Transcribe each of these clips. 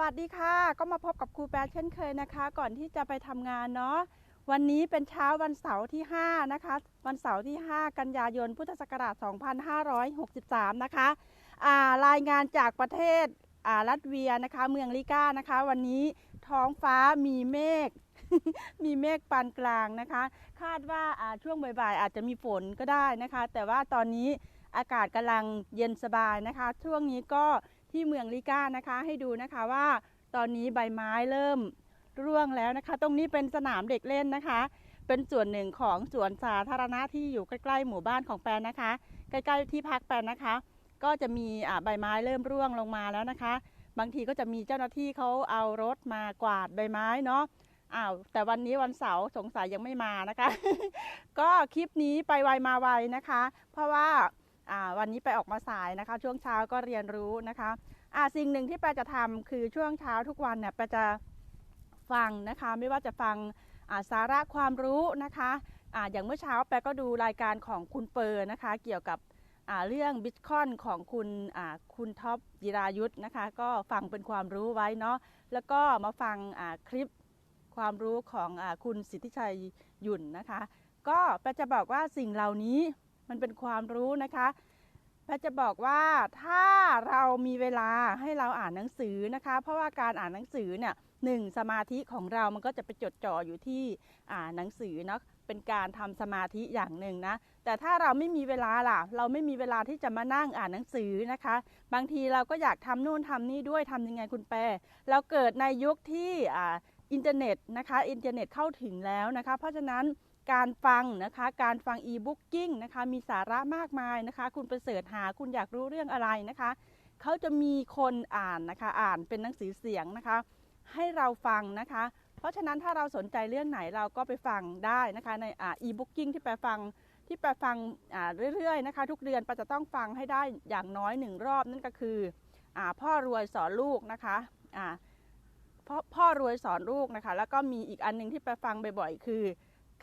วัสดีค่ะ ก็มาพบกับครูแปรเช่นเคยนะคะ ก่อนที่จะไปทำงานเนาะวันนี้เป็นเช้าวันเสาร์ที่ 5 นะคะ วันเสาร์ที่ 5 กันยายนพุทธศักราช 2563 นะคะอ่ารายงานจากประเทศอ่ารัสเวียนะคะ เมืองลิก้านะคะ วันนี้ท้องฟ้ามีเมฆมีเมฆปานกลางนะคะ คาดว่าอ่าช่วงบ่ายๆ อาจจะมีฝนก็ได้นะคะ แต่ว่าตอนนี้อากาศกำลังเย็นสบายนะคะ ช่วงนี้ก็ ที่เมืองลิก้านะคะ ให้ดูนะคะว่าตอนนี้ใบไม้เริ่มร่วงแล้วนะคะ ตรงนี้เป็นสนามเด็กเล่นนะคะ เป็นส่วนหนึ่งของสวนสาธารณะที่อยู่ใกล้ๆหมู่บ้านของแปนนะคะ ใกล้ๆที่พักแปนนะคะ ก็จะมีใบไม้เริ่มร่วงลงมาแล้วนะคะ บางทีก็จะมีเจ้าหน้าที่เขาเอารถมากวาดใบไม้เนาะอ้าวแต่วันนี้วันเสาร์สงสัยยังไม่มานะคะ ก็คลิปนี้ไปไวมาไวนะคะ เพราะว่า วันนี้ไปออกมาสายนะคะ ช่วงเช้าก็เรียนรู้นะคะอ่าสิ่งหนึ่งที่แปจะทำคือช่วงเช้าทุกวันเนี่ยแปจะฟังนะคะ ไม่ว่าจะฟังาสาระความรู้นะคะอ่าอย่างเมื่อเช้าแปก็ดูรายการของคุณเปอร์นะคะ เกี่ยวกับเรื่องบิตคอยของคุณคุณท็อปจิรายุทธนะคะ ก็ฟังเป็นความรู้ไว้เนาะแล้วก็มาฟังคลิปความรู้ของอคุณสิทธิชัยหยุ่นนะคะ ก็แปจะบอกว่าสิ่งเหล่านี้ มันเป็นความรู้นะคะแปรจะบอกว่าถ้าเรามีเวลาให้เราอ่านหนังสือนะคะ เพราะว่าการอ่านหนังสือเนี่ยหนึ่งสมาธิของเรามันก็จะไปจดจ่ออยู่ที่อ่านหนังสือเนาะเป็นการทำสมาธิอย่างหนึ่งนะแต่ถ้าเราไม่มีเวลาล่ะ เราไม่มีเวลาที่จะมานั่งอ่านหนังสือนะคะ บางทีเราก็อยากทำนู่นทำนี่ด้วยทำยังไงคุณแปรเราเกิดในยุคที่อ่าอินเทอร์เน็ตนะคะ อินเทอร์เน็ตเข้าถึงแล้วนะคะ เพราะฉะนั้น การฟังนะคะ การฟังอีบุ๊กกิ้งนะคะ มีสาระมากมายนะคะ คุณไปเสิร์ชหาคุณอยากรู้เรื่องอะไรนะคะ เขาจะมีคนอ่านนะคะ อ่านเป็นหนังสือเสียงนะคะ ให้เราฟังนะคะ เพราะฉะนั้นถ้าเราสนใจเรื่องไหนเราก็ไปฟังได้นะคะ ในอ่าอีบุ๊กกิ้งที่แปฟังที่แปฟังอ่าเรื่อยๆนะคะ ทุกเดือนปจะต้องฟังให้ได้อย่างน้อยหนึ่งรอบนั่นก็คืออ่าพ่อรวยสอนลูกนะคะอ่าพ่อพ่อรวยสอนลูกนะคะ แล้วก็มีอีกอันหนึงที่ไปฟังบ่อยๆ คือ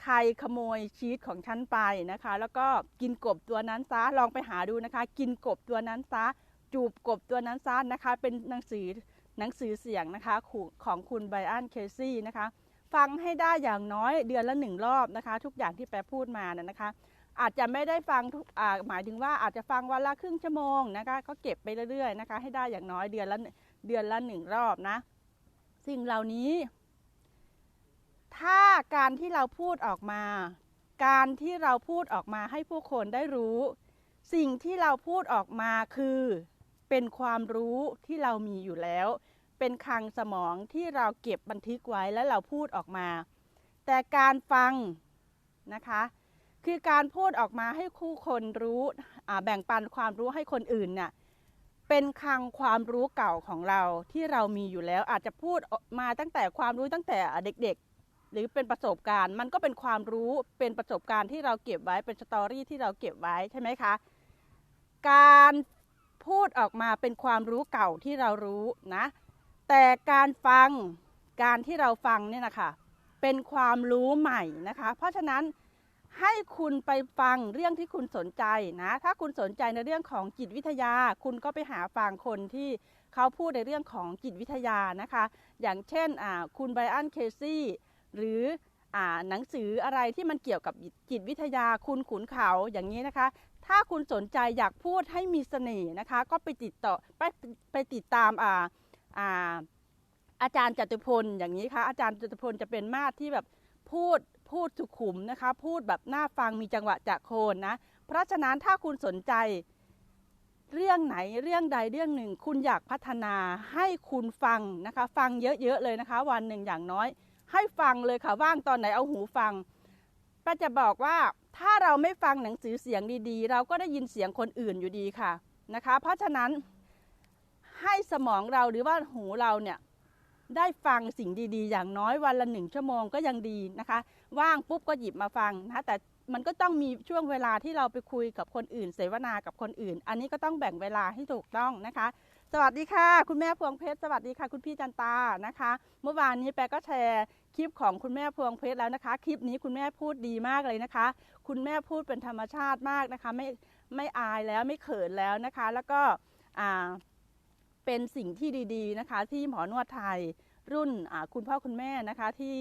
ใครขโมยชีสของฉันไปนะคะ แล้วก็กินกบตัวนั้นซะลองไปหาดูนะคะ กินกบตัวนั้นซะจูบกบตัวนั้นซะนะคะ เป็นหนังสือหนังสือเสียงนะคะของคุณไบอันเคซี่นะคะ ฟังให้ได้อย่างน้อยเดือนละหนึ่งรอบนะคะ ทุกอย่างที่แปรพูดมานะนะคะ อาจจะไม่ได้ฟังทุกหมายถึงว่าอาจจะฟังวันละครึ่งชั่วโมงนะคะ ก็เก็บไปเรื่อยๆนะคะ ให้ได้อย่างน้อยเดือนละเดือนละหนึ่งรอบนะ สิ่งเหล่านี้ ถ้าการที่เราพูดออกมา การที่เราพูดออกมาให้ผู้คนได้รู้ สิ่งที่เราพูดออกมาคือ เป็นความรู้ที่เรามีอยู่แล้ว เป็นคลังสมองที่เราเก็บบันทึกไว้แล้วเราพูดออกมา แต่การฟังนะคะคือการพูดออกมาให้คู่คนรู้แบ่งปันความรู้ให้คนอื่นเนี่ยเป็นคลังความรู้เก่าของเราที่เรามีอยู่แล้วอาจจะพูดมาตั้งแต่ความรู้ตั้งแต่เด็ก หรือเป็นประสบการณ์ มันก็เป็นความรู้เป็นประสบการณ์ที่เราเก็บไว้เป็นสตอรี่ที่เราเก็บไว้ใช่ไหมคะ การพูดออกมาเป็นความรู้เก่าที่เรารู้นะ แต่การฟังการที่เราฟังเนี่ยนะคะเป็นความรู้ใหม่นะคะ เพราะฉะนั้นให้คุณไปฟังเรื่องที่คุณสนใจนะ ถ้าคุณสนใจในเรื่องของจิตวิทยา คุณก็ไปหาฟังคนที่เขาพูดในเรื่องของจิตวิทยานะคะ อย่างเช่นคุณไบอัน เคซี่ หรืออหนังสืออะไรที่มันเกี่ยวกับจิตวิทยาคุณขุนเขาอย่างนี้นะคะ ถ้าคุณสนใจอยากพูดให้มีเสน่ห์นะคะ ก็ไปติดต่อไปไปติดตามอ่าอ่าอาจารย์จตุพลอย่างนี้ค่ะอาจารย์จตุพลจะเป็นมาตรที่แบบพูดพูดสุขุมนะคะ พูดแบบน่าฟังมีจังหวะจะโคนนะ เพราะฉะนั้นถ้าคุณสนใจเรื่องไหนเรื่องใดเรื่องหนึ่ง คุณอยากพัฒนาให้คุณฟังนะคะ ฟังเยอะๆเลยนะคะ วันหนึ่งอย่างน้อย ให้ฟังเลยค่ะว่างตอนไหนเอาหูฟังป้าจะบอกว่าถ้าเราไม่ฟังหนังสือเสียงดีๆ เราก็ได้ยินเสียงคนอื่นอยู่ดีค่ะนะคะ เพราะฉะนั้นให้สมองเราหรือว่าหูเราเนี่ยได้ฟังสิ่งดีๆ อย่างน้อยวันละหนึ่งชั่วโมงก็ยังดีนะคะ ว่างปุ๊บก็หยิบมาฟังนะแต่มันก็ต้องมีช่วงเวลาที่เราไปคุยกับคนอื่น เสวนากับคนอื่น อันนี้ก็ต้องแบ่งเวลาให้ถูกต้องนะคะ สวัสดีค่ะ คุณแม่พวงเพชรสวัสดีค่ะ คุณพี่จันตานะคะ เมื่อวานนี้แปก็แชร์ คลิปของคุณแม่พวงเพชรแล้วนะคะ คลิปนี้คุณแม่พูดดีมากเลยนะคะ คุณแม่พูดเป็นธรรมชาติมากนะคะ ไม่ไม่อายแล้วไม่เขินแล้วนะคะ แล้วก็อ่าเป็นสิ่งที่ดีๆนะคะ ที่หมอนวดไทยรุ่นคุณพ่อคุณแม่นะคะ ที่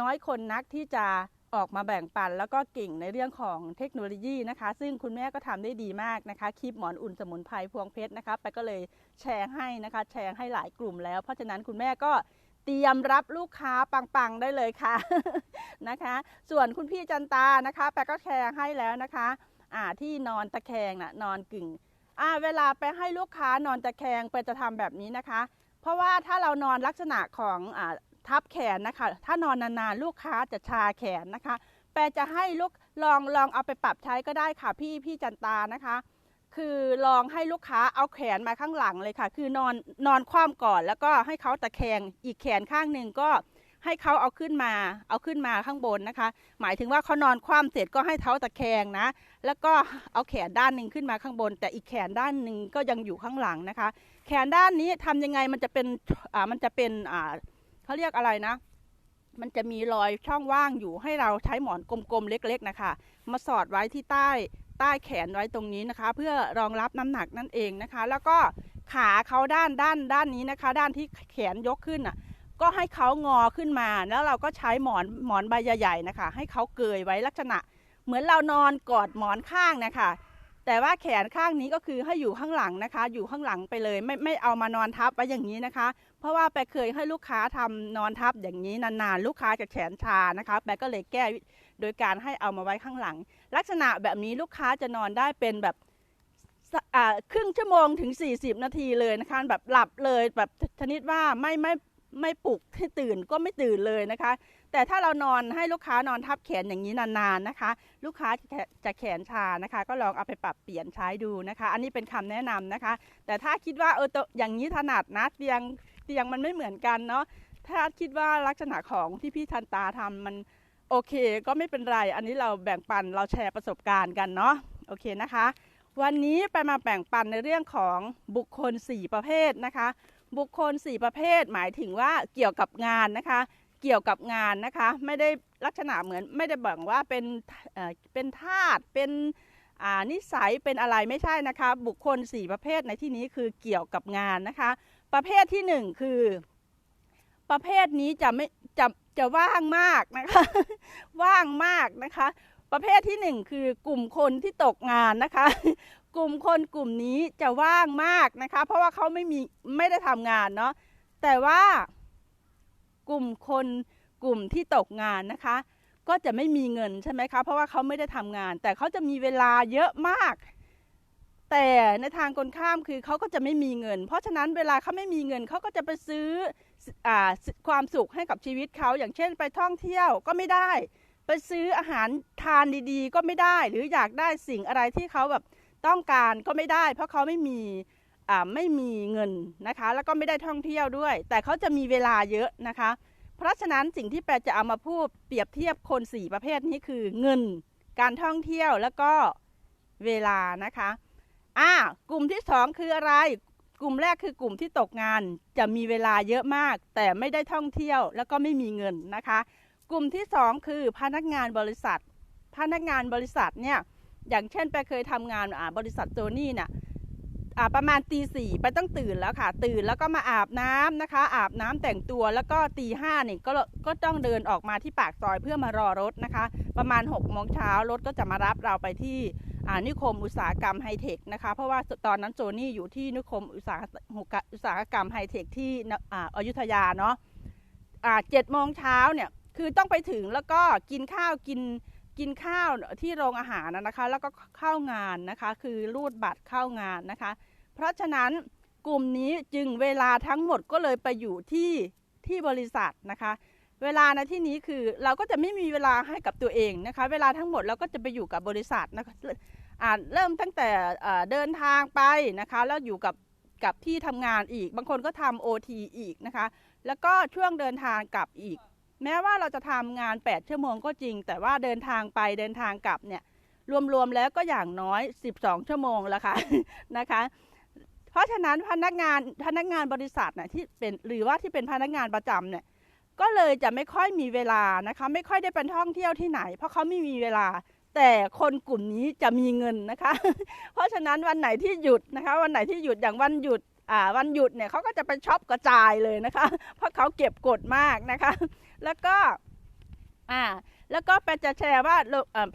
น้อยคนนักที่จะออกมาแบ่งปัน แล้วก็เก่งในเรื่องของเทคโนโลยีนะคะ ซึ่งคุณแม่ก็ทำได้ดีมากนะคะ คลิปหมอนอุ่นสมุนไพรพวงเพชรนะคะ ไปก็เลยแชร์ให้นะคะ แชร์ให้หลายกลุ่มแล้ว เพราะฉะนั้นคุณแม่ก็ ตรียมรับลูกค้าปังๆได้เลยค่ะนะคะ ส่วนคุณพี่จันตานะคะ แปก็แชร์ให้แล้วนะคะอ่าที่นอนตะแคงน่ะนอนกึ่งอ่าเวลาไปให้ลูกค้านอนตะแคงไปจะทำแบบนี้นะคะ เพราะว่าถ้าเรานอนลักษณะของอ่าทับแขนนะคะ ถ้านอนนานๆลูกค้าจะชาแขนนะคะ แปรจะให้ลูกลองลองเอาไปปรับใช้ก็ได้ค่ะพี่พี่จันตานะคะ คือลองให้ลูกค้าเอาแขนมาข้างหลังเลยค่ะ คือนอนนอนคว่ำก่อน แล้วก็ให้เขาตะแคงอีกแขนข้างหนึ่งก็ให้เขาเอาขึ้นมา เอาขึ้นมาข้างบนนะคะ หมายถึงว่าเขานอนคว่ำเสร็จก็ให้เท้าตะแคงนะ แล้วก็เอาแขนด้านหนึ่งขึ้นมาข้างบน แต่อีกแขนด้านหนึ่งก็ยังอยู่ข้างหลังนะคะ แขนด้านนี้ทำยังไงมันจะเป็นอ่ามันจะเป็นอ่าเขาเรียกอะไรนะ มันจะมีรอยช่องว่างอยู่ให้เราใช้หมอนกลมๆเล็ก ๆนะคะ มาสอดไว้ที่ใต้ ใต้แขนไว้ตรงนี้นะคะ เพื่อรองรับน้ำหนักนั่นเองนะคะ แล้วก็ขาเขาด้านด้านด้านนี้นะคะ ด้านที่แขนยกขึ้นอะก็ให้เขางอขึ้นมา แล้วเราก็ใช้หมอนหมอนใบใหญ่ๆนะคะ ให้เขาเกยไว้ลักษณะ เหมือนเรานอนกอดหมอนข้างนะคะ แต่ว่าแขนข้างนี้ก็คือให้อยู่ข้างหลังนะคะ อยู่ข้างหลังไปเลยไม่ไม่เอามานอนทับไว้อย่างนี้นะคะ เพราะว่าแปเคยให้ลูกค้าทำนอนทับอย่างนี้นานๆ ลูกค้าจะแขนชานะคะแปก็เลยแก้ โดยการให้เอามาไว้ข้างหลัง ลักษณะแบบนี้ลูกค้าจะนอนได้เป็นแบบครึ่งชั่วโมงถึง 40 นาทีเลยนะคะแบบหลับเลยแบบชนิดว่าไม่ไม่ไม่ปลุกให้ตื่นก็ไม่ตื่นเลยนะคะ แต่ถ้าเรานอนให้ลูกค้านอนทับแขนอย่างนี้นานๆนะคะ ลูกค้าจะแขนชานะคะ ก็ลองเอาไปปรับเปลี่ยนใช้ดูนะคะ อันนี้เป็นคำแนะนำนะคะ แต่ถ้าคิดว่าเออตัวอย่างนี้ถนัดนะเตียงเตียงมันไม่เหมือนกันเนาะถ้าคิดว่าลักษณะของที่พี่ทันตาทำมัน โอเค ก็ไม่เป็นไร อันนี้เราแบ่งปันเราแชร์ประสบการณ์กันเนาะโอเคนะคะ วันนี้ไปมาแบ่งปันในเรื่องของบุคคล 4 ประเภทนะคะ บุคคล 4 ประเภท หมายถึงว่าเกี่ยวกับงานนะคะ เกี่ยวกับงานนะคะ ไม่ได้ลักษณะเหมือนไม่ได้แบ่งว่าเป็นเเป็นทาสเป็นนิสัยเป็นอะไรไม่ใช่นะคะ บุคคล 4 ประเภทในที่นี้คือเกี่ยวกับงานนะคะ ประเภทที่ 1 คือ ประเภทนี้จะไม่จะ จะว่างมากนะคะ ว่างมากนะคะ ประเภทที่1คือกลุ่มคนที่ตกงานนะคะ กลุ่มคนกลุ่มนี้จะว่างมากนะคะ เพราะว่าเขาไม่มีไม่ได้ทำงานเนาะแต่ว่ากลุ่มคนกลุ่มที่ตกงานนะคะ ก็จะไม่มีเงินใช่ไหมคะเพราะว่าเขาไม่ได้ทำงาน แต่เขาจะมีเวลาเยอะมาก แต่ในทางกนข้ามคือเขาก็จะไม่มีเงิน เพราะฉะนั้นเวลาเขาไม่มีเงินเขาก็จะไปซื้ออ่า ความสุขให้กับชีวิตเขาอย่างเช่นไปท่องเที่ยวก็ไม่ได้ ไปซื้ออาหารทานดีๆ ก็ไม่ได้ หรืออยากได้สิ่งอะไรที่เขาแบบต้องการก็ไม่ได้ เพราะเขาไม่มีไม่มีเงินนะคะ แล้วก็ไม่ได้ท่องเที่ยวด้วย แต่เขาจะมีเวลาเยอะนะคะ เพราะฉะนั้นสิ่งที่แปรจะเอามาพูดเปรียบเทียบคนสี่ประเภทนี้คือเงิน การท่องเที่ยวแล้วก็เวลานะคะอ่ากลุ่มที่สองคืออะไร กลุ่มแรกคือกลุ่มที่ตกงานจะมีเวลาเยอะมาก แต่ไม่ได้ท่องเที่ยวแล้วก็ไม่มีเงินนะคะ กลุ่มที่สองคือพนักงานบริษัท พนักงานบริษัทเนี่ยอย่างเช่นไปเคยทำงานบริษัทโจนี่เนี่ยประมาณตีสี่ไปต้องตื่นแล้วค่ะ ตื่นแล้วก็มาอาบน้ำนะคะ อาบน้ำแต่งตัวแล้วก็ตีห้านี่ก็ก็ต้องเดินออกมาที่ปากซอยเพื่อมารอรถนะคะ ประมาณ6กโมงเช้ารถก็จะมารับเราไปที่ นิคมอุตสาหกรรมไฮเทคนะคะ เพราะว่าตอนนั้นโจนี่อยู่ที่นิคมอุตสาหอุตสาหกรรมไฮเทคที่อ,อยุธยาเนาะเจ็ดโมงเช้าเนี่ยคือต้องไปถึงแล้วก็กินข้าวกินกินข้าวที่โรงอาหารนะคะ แล้วก็เข้างานนะคะ คือรูดบัตรเข้างานนะคะ เพราะฉะนั้นกลุ่มนี้จึงเวลาทั้งหมดก็เลยไปอยู่ที่ที่บริษัทนะคะ เวลาในที่นี้คือเราก็จะไม่มีเวลาให้กับตัวเองนะคะ เวลาทั้งหมดเราก็จะไปอยู่กับบริษัทนะคะ เริ่มตั้งแต่เดินทางไปนะคะ แล้วอยู่กับกับที่ทำงานอีก บางคนก็ทำโอทีอีกนะคะ แล้วก็ช่วงเดินทางกลับอีก แม้ว่าเราจะทำงาน 8 ชั่วโมงก็จริง แต่ว่าเดินทางไปเดินทางกลับเนี่ยรวมๆแล้วก็อย่างน้อย 12 ชั่วโมงแล้วค่ะนะคะ เพราะฉะนั้นพนักงานพนักงานบริษัทน่ะที่เป็นหรือว่าที่เป็นพนักงานประจำเนี่ยก็เลยจะไม่ค่อยมีเวลานะคะ ไม่ค่อยได้ไปท่องเที่ยวที่ไหน เพราะเขาไม่มีเวลา แต่คนกลุ่มนี้จะมีเงินนะคะ เพราะฉะนั้นวันไหนที่หยุดนะคะ วันไหนที่หยุดอย่างวันหยุดอ่าวันหยุดเนี่ยเขาก็จะไปช็อปกระจายเลยนะคะ เพราะเขาเก็บกดมากนะคะ แล้วก็อ่าแล้วก็ไปจะแชร์ว่า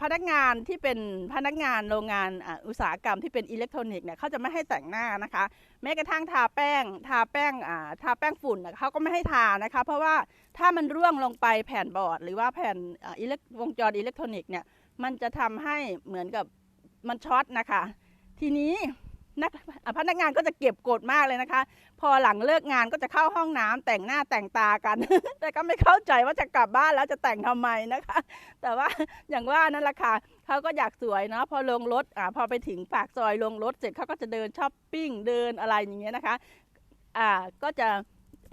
พนักงานที่เป็นพนักงานโรงงานอุตสาหกรรมที่เป็นอิเล็กทรอนิกส์เนี่ยเขาจะไม่ให้แต่งหน้านะคะ แม้กระทั่งทาแป้ง ทาแป้งทาแป้งฝุ่นเขาก็ไม่ให้ทานะคะ เพราะว่าถ้ามันร่วงลงไปแผ่นบอร์ด หรือว่าแผ่นวงจรอิเล็กทรอนิกส์เนี่ย มันจะทำให้เหมือนกับมันช็อตนะคะ ทีนี้นักพนักงานก็จะเก็บกดมากเลยนะคะ พอหลังเลิกงานก็จะเข้าห้องน้ำแต่งหน้าแต่งตากัน แต่ก็ไม่เข้าใจว่าจะกลับบ้านแล้วจะแต่งทำไมนะคะ แต่ว่าอย่างว่านั่นแหละค่ะเขาก็อยากสวยเนาะพอลงรถอ่าพอไปถึงปากซอยลงรถเสร็จเขาก็จะเดินช้อปปิ้งเดินอะไรอย่างเงี้ยนะคะอ่าก็จะ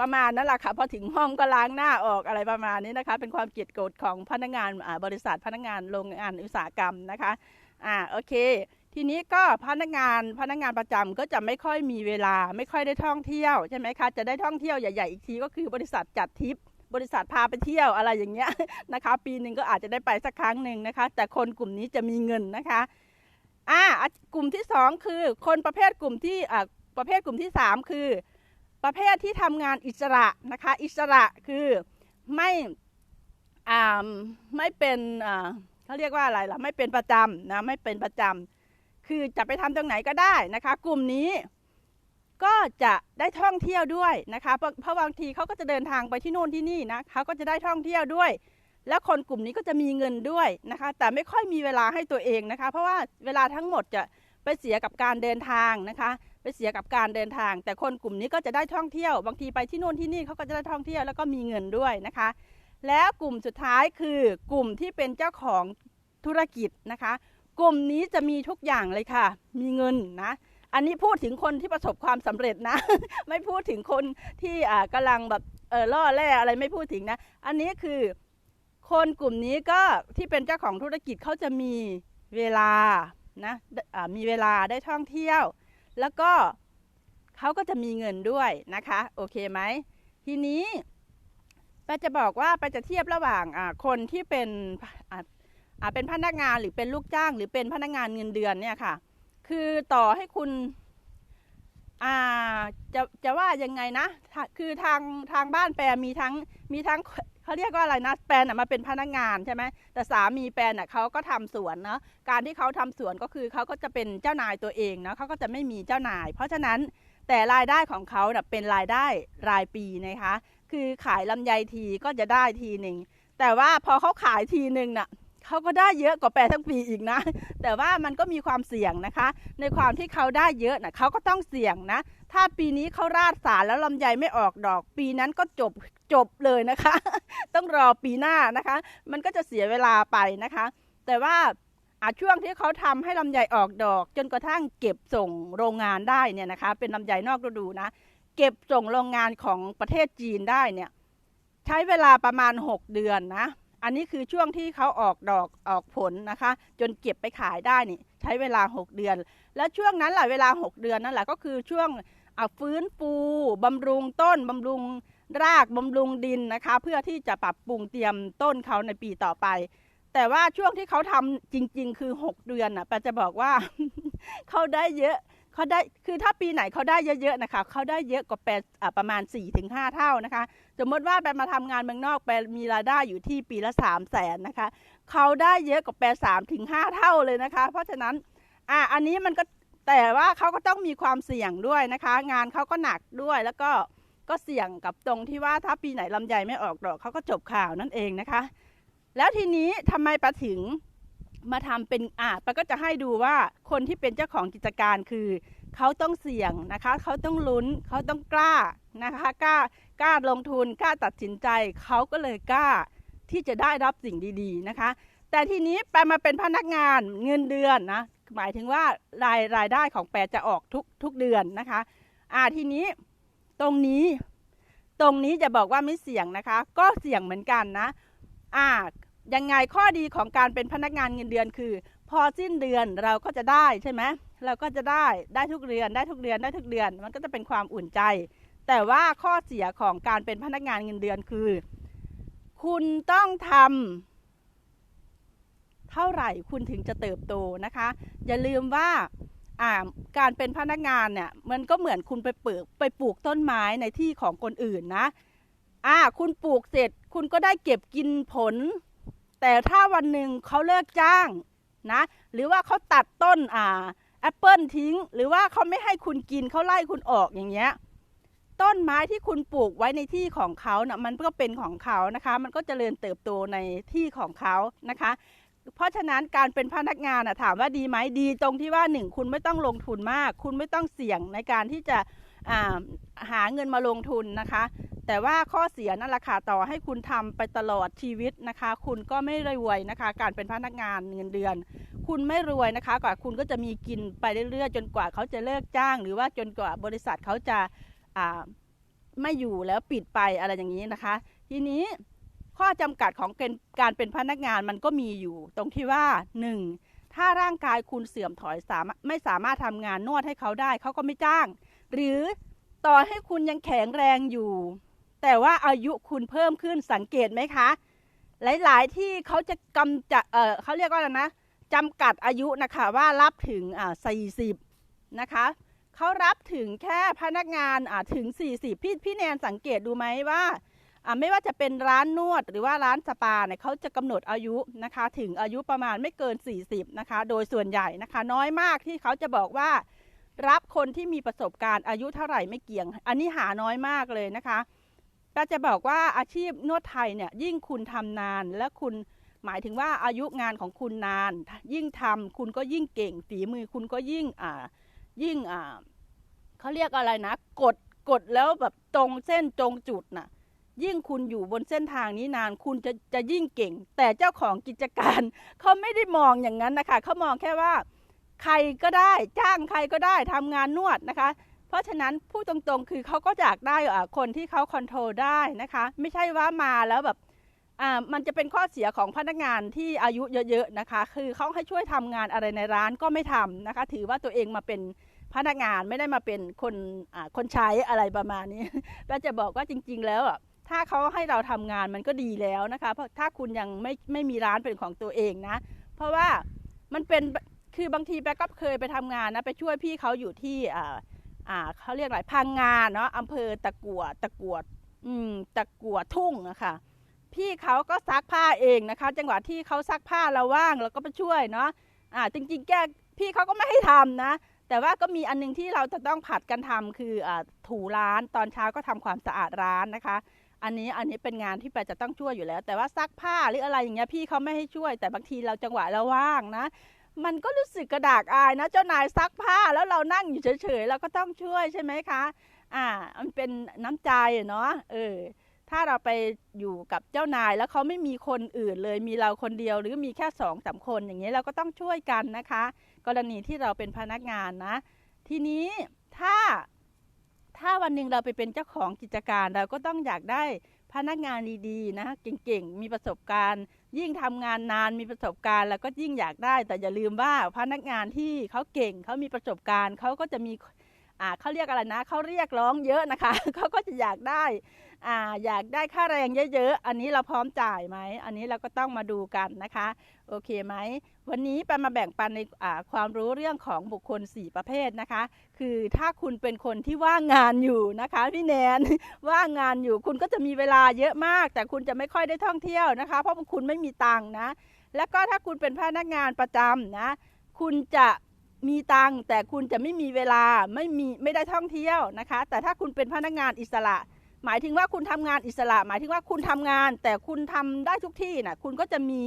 ประมาณนั้นแหละค่ะพอถึงห้องก็ล้างหน้าออกอะไรประมาณนี้นะคะ เป็นความเกลียดโกรธของพนักงานบริษัทพนักงานโรงงานอุตสาหกรรมนะคะอ่าโอเค ทีนี้ก็พนักงานพนักงานประจำก็จะไม่ค่อยมีเวลาไม่ค่อยได้ท่องเที่ยวใช่ไหมคะจะได้ท่องเที่ยวใหญ่ๆอีกทีก็คือบริษัทจัดทริปบริษัทพาไปเที่ยวอะไรอย่างเงี้ยนะคะ ปีหนึ่งก็อาจจะได้ไปสักครั้งหนึ่งนะคะ แต่คนกลุ่มนี้จะมีเงินนะคะอ่ากลุ่มที่สองคือ คนประเภทกลุ่มที่อ่าประเภทกลุ่มที่สามคือ ประเภทที่ทำงานอิสระนะคะอิสระคือไม่อไม่เป็นเขาเรียกว่าอะไรล่ะไม่เป็นประจำนะไม่เป็นประจำคือจะไปทำตรงไหนก็ได้นะคะ กลุ่มนี้ก็จะได้ท่องเที่ยวด้วยนะคะเพราะเพราะบางทีเขาก็จะเดินทางไปที่โน่นที่นี่นะเขาก็จะได้ท่องเที่ยวด้วย แล้วคนกลุ่มนี้ก็จะมีเงินด้วยนะคะ แต่ไม่ค่อยมีเวลาให้ตัวเองนะคะ เพราะว่าเวลาทั้งหมดจะไปเสียกับการเดินทางนะคะ ไปเสียกับการเดินทาง แต่คนกลุ่มนี้ก็จะได้ท่องเที่ยว บางทีไปที่โน่นที่นี่เขาก็จะได้ท่องเที่ยวแล้วก็มีเงินด้วยนะคะ แล้วกลุ่มสุดท้ายคือกลุ่มที่เป็นเจ้าของธุรกิจนะคะ กลุ่มนี้จะมีทุกอย่างเลยค่ะ มีเงินนะอันนี้พูดถึงคนที่ประสบความสำเร็จนะ ไม่พูดถึงคนที่อ่ากำลังแบบเออล่อแร่อะไรไม่พูดถึงนะ อันนี้คือคนกลุ่มนี้ก็ที่เป็นเจ้าของธุรกิจเขาจะมีเวลานะมีเวลาได้ท่องเที่ยว แล้วก็เขาก็จะมีเงินด้วยนะคะ โอเคไหม ทีนี้ปาจะบอกว่าปาจะเทียบระหว่างคนที่เป็นเป็นพนักงานหรือเป็นลูกจ้าง หรือเป็นพนักงานเงินเดือนเนี่ยค่ะ คือต่อให้คุณอ่าจะจะว่ายังไงนะ คือทางทางบ้านแปรมีทั้งมีทั้ง เขาเรียกว่าอะไรนะแปนมาเป็นพนักงานใช่ไหมแต่สามีแปนเขาก็ทำสวนเนาะการที่เขาทำสวนก็คือเขาก็จะเป็นเจ้านายตัวเองเนาะเขาก็จะไม่มีเจ้านาย เพราะฉะนั้นแต่รายได้ของเขาเป็นรายได้รายปีนะคะ คือขายลำไยทีก็จะได้ทีหนึ่งแต่ว่าพอเขาขายทีหนึ่งน่ะเขาก็ได้เยอะกว่าแปรทั้งปีอีกนะ แต่ว่ามันก็มีความเสี่ยงนะคะ ในความที่เขาได้เยอะนะเขาก็ต้องเสี่ยงนะ ถ้าปีนี้เขาราดสารแล้วลำไยไม่ออกดอก ปีนั้นก็จบจบเลยนะคะ ต้องรอปีหน้านะคะ มันก็จะเสียเวลาไปนะคะ แต่ว่าอาช่วงที่เขาทำให้ลำไยออกดอก จนกระทั่งเก็บส่งโรงงานได้เนี่ยนะคะ เป็นลำไยนอกฤดูนะ เก็บส่งโรงงานของประเทศจีนได้เนี่ย ใช้เวลาประมาณ 6 เดือนนะ อันนี้คือช่วงที่เขาออกดอกออกผลนะคะ จนเก็บไปขายได้นี่ ใช้เวลา 6 เดือน แล้วช่วงนั้นแหละเวลา 6 เดือนนั่นแหละก็คือช่วง ฟื้นฟูบำรุงต้นบำรุงรากบำรุงดินนะคะ เพื่อที่จะปรับปรุงเตรียมต้นเขาในปีต่อไป แต่ว่าช่วงที่เขาทำจริง ๆ คือ 6 เดือนน่ะปาจะบอกว่าเขาได้เยอะเขาได้คือถ้าปีไหนเขาได้เยอะๆนะคะเขาได้เยอะกว่าแปดอะประมาณ 4-5 เท่านะคะ สมมติว่าแปมาทำงานเมืองนอกแปมีรายได้อยู่ที่ปีละ3 0 0แสนนะคะเขาได้เยอะกว่าแปสามถึงห้าเท่าเลยนะคะ เพราะฉะนั้นอะอันนี้มันก็ แต่ว่าเขาก็ต้องมีความเสี่ยงด้วยนะคะ งานเขาก็หนักด้วยแล้วก็ก็เสี่ยงกับตรงที่ว่าถ้าปีไหนลำไยไม่ออกดอกเขาก็จบข่าวนั่นเองนะคะ แล้วทีนี้ทำไมปาถึงมาทำเป็นอะปาก็จะให้ดูว่าคนที่เป็นเจ้าของกิจการคือเขาต้องเสี่ยงนะคะเขาต้องลุ้นเขาต้องกล้านะคะกล้ากล้าลงทุนกล้าตัดสินใจเขาก็เลยกล้าที่จะได้รับสิ่งดีๆนะคะ แต่ทีนี้แปมาเป็นพนักงานเงินเดือนนะ หมายถึงว่ารายรายได้ของแปรจะออกทุกทุกเดือนนะคะ อ่าทีนี้ตรงนี้ ตรงนี้จะบอกว่าไม่เสี่ยงนะคะ ก็เสี่ยงเหมือนกันนะ อ่ายังไงข้อดีของการเป็นพนักงานเงินเดือนคือ พอสิ้นเดือนเราก็จะได้ใช่ไหมเราก็จะได้ได้ทุกเดือนได้ทุกเดือนได้ทุกเดือน มันก็จะเป็นความอุ่นใจ แต่ว่าข้อเสียของการเป็นพนักงานเงินเดือนคือ คุณต้องทำ เท่าไหร่คุณถึงจะเติบโตนะคะ อย่าลืมว่าการเป็นพนักงานเนี่ยมันก็เหมือนคุณไปปลูกไปปลูกต้นไม้ในที่ของคนอื่นนะอ่าคุณปลูกเสร็จคุณก็ได้เก็บกินผล แต่ถ้าวันหนึ่งเขาเลิกจ้างนะหรือว่าเขาตัดต้นอ่าแอปเปิลทิ้ง หรือว่าเขาไม่ให้คุณกินเขาไล่คุณออกอย่างเงี้ยต้นไม้ที่คุณปลูกไว้ในที่ของเขาเนะ่ะมันก็เป็นของเขานะคะ มันก็เจริญเติบโตในที่ของเขานะคะ เพราะฉะนั้นการเป็นพนักงานนะถามว่าดีไหมดีตรงที่ว่าหนึ่งคุณไม่ต้องลงทุนมาก คุณไม่ต้องเสี่ยงในการที่จะาหาเงินมาลงทุนนะคะ แต่ว่าข้อเสียนั่นแหละค่ะต่อให้คุณทำไปตลอดชีวิตนะคะ คุณก็ไม่รวยนะคะ การเป็นพนักงานเงินเดือน คุณไม่รวยนะคะกว่าคุณก็จะมีกินไปเรื่อยๆจนกว่าเขาจะเลิกจ้าง หรือว่าจนกว่าบริษัทเขาจะาไม่อยู่แล้วปิดไปอะไรอย่างนี้นะคะ ทีนี้ ข้อจำกัดของการเป็นพนักงานมันก็มีอยู่ ตรงที่ว่า 1. ถ้าร่างกายคุณเสื่อมถอยสามไม่สามารถทำงานนวดให้เขาได้เขาก็ไม่จ้าง หรือต่อให้คุณยังแข็งแรงอยู่ แต่ว่าอายุคุณเพิ่มขึ้นสังเกตไหมคะ หลาย ๆ ที่เขาจะกำจะเออเขาเรียกว่าอะไรนะจำกัดอายุนะคะว่ารับถึงอ่า40นะคะเขารับถึงแค่พนักงานอ่าถึง 40 พี่พี่แนนสังเกตดูไหมว่า ไม่ว่าจะเป็นร้านนวดหรือว่าร้านสปาเนี่ยเขาจะกำหนดอายุนะคะ ถึงอายุประมาณไม่เกิน 40 นะคะ โดยส่วนใหญ่นะคะ น้อยมากที่เขาจะบอกว่า รับคนที่มีประสบการณ์อายุเท่าไหร่ไม่เกี่ยง อันนี้หาน้อยมากเลยนะคะก็จะบอกว่าอาชีพนวดไทยเนี่ยยิ่งคุณทำนานและคุณหมายถึงว่าอายุงานของคุณนาน ยิ่งทำคุณก็ยิ่งเก่งฝีมือคุณก็ยิ่งอ่ายิ่งอ่าเขาเรียกอะไรนะ กดกดแล้วแบบตรงเส้นตรงจุดน่ะ ยิ่งคุณอยู่บนเส้นทางนี้นานคุณจะจะยิ่งเก่ง แต่เจ้าของกิจการเขาไม่ได้มองอย่างนั้นนะคะเขามองแค่ว่า ใครก็ได้จ้างใครก็ได้ทำงานนวดนะคะ เพราะฉะนั้นพูดตรงๆ คือเขาก็อยากได้คนที่เขาคอนโทรลได้นะคะ ไม่ใช่ว่ามาแล้วแบบอ่ามันจะเป็นข้อเสียของพนักงานที่อายุเยอะๆนะคะ คือเขาให้ช่วยทำงานอะไรในร้านก็ไม่ทำนะคะ ถือว่าตัวเองมาเป็นพนักงานไม่ได้มาเป็นคนคนใช้อะไรประมาณนี้ก็จะบอกว่าจริง ๆ แล้วอะ ถ้าเขาให้เราทำงานมันก็ดีแล้วนะคะเพราะถ้าคุณยังไม่ไม่มีร้านเป็นของตัวเองนะ เพราะว่ามันเป็นคือบางทีแป๊กก็เคยไปทำงานนะไปช่วยพี่เขาอยู่ที่อ่าอ่าเขาเรียกอะไรพังงานเนาะอำเภอตะกัวตะกวดอืมตะกัวทุ่งนะคะพี่เขาก็ซักผ้าเองนะคะ จังหวะที่เขาซักผ้าเราว่างเราก็ไปช่วยเนาะอ่าจริงๆแกพี่เขาก็ไม่ให้ทำนะ แต่ว่าก็มีอันนึงที่เราจะต้องผัดกันทำคืออ่าถูร้านตอนเช้าก็ทำความสะอาดร้านนะคะ อันนี้อันนี้เป็นงานที่แปจะต้องช่วยอยู่แล้ว แต่ว่าซักผ้าหรืออะไรอย่างเงี้ยพี่เขาไม่ให้ช่วย แต่บางทีเราจังหวะเราว่างนะมันก็รู้สึกกระดากอายนะ เจ้านายซักผ้าแล้วเรานั่งอยู่เฉยๆเราก็ต้องช่วยใช่ไหมคะ อ่า มันเป็นน้ำใจเนาะเออ ถ้าเราไปอยู่กับเจ้านายแล้วเขาไม่มีคนอื่นเลยมีเราคนเดียวหรือมีแค่สองสามคนอย่างเงี้ยเราก็ต้องช่วยกันนะคะ กรณีที่เราเป็นพนักงานนะ ทีนี้ วันหนึ่งเราไปเป็นเจ้าของกิจการเราก็ต้องอยากได้พนักงานดีๆนะเก่งๆ มีประสบการณ์ ยิ่งทำงานนานมีประสบการณ์ แล้วก็ยิ่งอยากได้ แต่อย่าลืมว่าพนักงานที่เขาเก่งเขามีประสบการณ์เขาก็จะมีอ่าเขาเรียกอะไรนะเขาเรียกร้องเยอะนะคะเขาก็จะอยากได้ อ่าอยากได้ค่าแรงเยอะๆ อันนี้เราพร้อมจ่ายไหม อันนี้เราก็ต้องมาดูกันนะคะ โอเคไหม วันนี้ไปมาแบ่งปันในความรู้เรื่องของบุคคล 4 ประเภทนะคะ คือถ้าคุณเป็นคนที่ว่างงานอยู่นะคะพี่แนนว่างงานอยู่คุณก็จะมีเวลาเยอะมาก แต่คุณจะไม่ค่อยได้ท่องเที่ยวนะคะ เพราะคุณไม่มีตังค์นะ แล้วก็ถ้าคุณเป็นพนักงานประจำนะ คุณจะมีตังค์แต่คุณจะไม่มีเวลาไม่มีไม่ได้ท่องเที่ยวนะคะ แต่ถ้าคุณเป็นพนักงานอิสระ หมายถึงว่าคุณทำงานอิสระ หมายถึงว่าคุณทำงาน แต่คุณทำได้ทุกที่นะคุณก็จะมี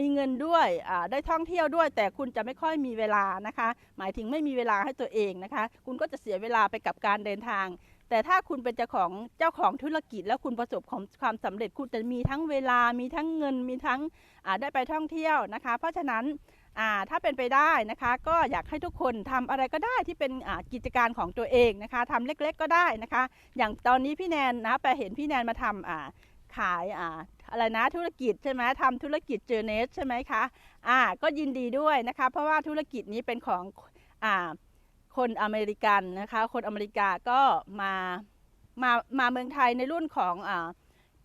มีเงินด้วยได้ท่องเที่ยวด้วย แต่คุณจะไม่ค่อยมีเวลานะคะ หมายถึงไม่มีเวลาให้ตัวเองนะคะ คุณก็จะเสียเวลาไปกับการเดินทาง แต่ถ้าคุณเป็นเจ้าของเจ้าของธุรกิจ แล้วคุณประสบความสำเร็จคุณจะมีทั้งเวลามีทั้งเงินมีทั้งได้ไปท่องเที่ยวนะคะ เพราะฉะนั้น ถ้าเป็นไปได้นะคะ ก็อยากให้ทุกคนทำอะไรก็ได้ที่เป็นกิจการของตัวเองนะคะทำเล็กๆก็ได้นะคะ อย่างตอนนี้พี่แนนนะไปเห็นพี่แนนมาทำขายอะไรนะธุรกิจใช่ไหมทำธุรกิจเจเนสใช่ไหมคะอ่าก็ยินดีด้วยนะคะ เพราะว่าธุรกิจนี้เป็นของอ่าคนอเมริกันนะคะ คนอเมริกาก็มามามาเมืองไทยในรุ่นของอ่า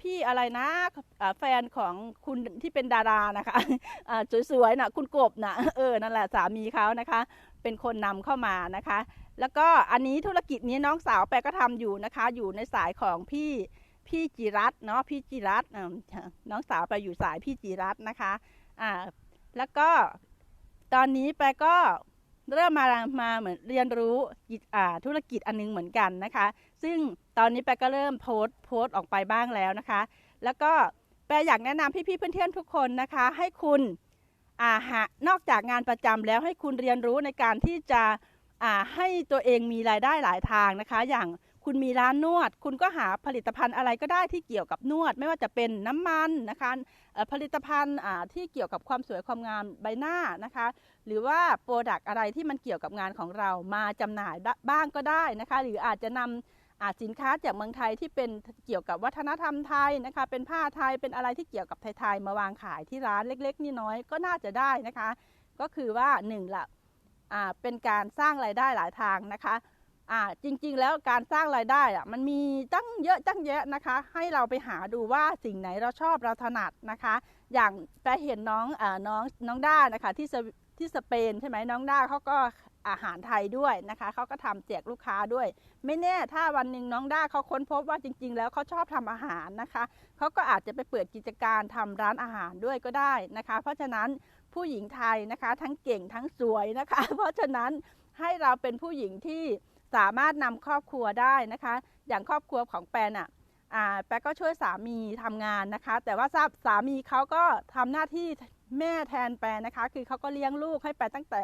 พี่อะไรนะแฟนของคุณที่เป็นดารานะคะะสวยๆนะคุณกบนะเออนั่นแหละสามีเขานะคะ เป็นคนนำเข้ามานะคะ แล้วก็อันนี้ธุรกิจนี้น้องสาวแปก็ทำอยู่นะคะ อยู่ในสายของพี่พี่จิรัตน์เนาะพี่จิรัตน์น้องสาวไปอยู่สายพี่จิรัตน์นะคะอ่าแล้วก็ตอนนี้แปก็เริ่มมามาเหมือนเรียนรู้อ่าธุรกิจอันนึงเหมือนกันนะคะ ซึ่ง ตอนนี้แปก็เริ่มโพสต์โพสต์ออกไปบ้างแล้วนะคะ แล้วก็แปอยากแนะนำพี่ๆเพื่อนๆทุกคนนะคะ ให้คุณอ่าหานอกจากงานประจำแล้วให้คุณเรียนรู้ในการที่จะอ่าให้ตัวเองมีรายได้หลายทางนะคะ อย่างคุณมีร้านนวด คุณก็หาผลิตภัณฑ์อะไรก็ได้ที่เกี่ยวกับนวด ไม่ว่าจะเป็นน้ำมันนะคะผลิตภัณฑ์ที่เกี่ยวกับความสวยความงามใบหน้านะคะ หรือว่าโปรดักอะไรที่มันเกี่ยวกับงานของเรามาจำหน่ายบ้างก็ได้นะคะ หรืออาจจะนำอา สินค้าจากเมืองไทยที่เป็นเกี่ยวกับวัฒนธรรมไทยนะคะ เป็นผ้าไทยเป็นอะไรที่เกี่ยวกับไทยๆมาวางขายที่ร้านเล็ก ๆ นี่น้อยก็น่าจะได้นะคะ ก็คือว่าหนึ่งละอ่าเป็นการสร้างรายได้หลายทางนะคะอ่าจริงๆ แล้วการสร้างรายได้อะมันมีตั้งเยอะตั้งแยะนะคะ ให้เราไปหาดูว่าสิ่งไหนเราชอบเราถนัดนะคะ อย่างไปเห็นน้องอ่าน้องน้องด้านะคะที่ที่สเปนใช่ไหมน้องด้าเขาก็ อาหารไทยด้วยนะคะเขาก็ทำแจกลูกค้าด้วย ไม่แน่ถ้าวันหนึ่งน้องด้าเขาค้นพบว่าจริง ๆ แล้วเขาชอบทำอาหารนะคะเขาก็อาจจะไปเปิดกิจการทำร้านอาหารด้วยก็ได้นะคะ เพราะฉะนั้นผู้หญิงไทยนะคะ ทั้งเก่งทั้งสวยนะคะ เพราะฉะนั้นให้เราเป็นผู้หญิงที่สามารถนำครอบครัวได้นะคะ อย่างครอบครัวของแปนอะอ่าแปนก็ช่วยสามีทำงานนะคะ แต่ว่าทราบสามีเขาก็ทำหน้าที่แม่แทนแปนนะคะ คือเขาก็เลี้ยงลูกให้แปนตั้งแต่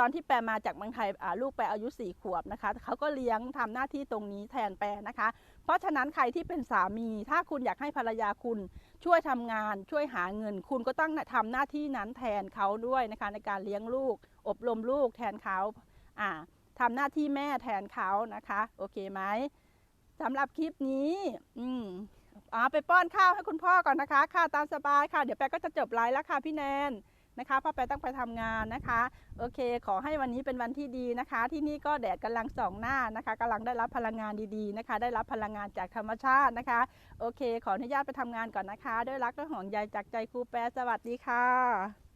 ตอนที่แปรมาจากเมืองไทยอ่าลูกแปรอายุสี่ขวบนะคะเขาก็เลี้ยงทำหน้าที่ตรงนี้แทนแปรนะคะ เพราะฉะนั้นใครที่เป็นสามี ถ้าคุณอยากให้ภรรยาคุณช่วยทำงาน ช่วยหาเงิน คุณก็ต้องทำหน้าที่นั้นแทนเขาด้วยนะคะในการเลี้ยงลูก อบรมลูกแทนเขาอ่าทำหน้าที่แม่แทนเขานะคะ โอเคไหมสำหรับคลิปนี้ อืมอ๋อไปป้อนข้าวให้คุณพ่อก่อนนะคะ ค่ะตามสบายค่ะ เดี๋ยวแปรก็จะจบไลฟ์แล้วค่ะพี่แนน นะคะเพราแปต้องไปทำงานนะคะ โอเค ขอให้วันนี้เป็นวันที่ดีนะคะ ที่นี่ก็แดดกำลังส่องหน้านะคะกำลังได้รับพลังงานดีๆนะคะ ได้รับพลังงานจากธรรมชาตินะคะ โอเค ขออนุญาตไปทำงานก่อนนะคะ ด้วยรักและห่วงใยจากใจครูแปรสวัสดีค่ะ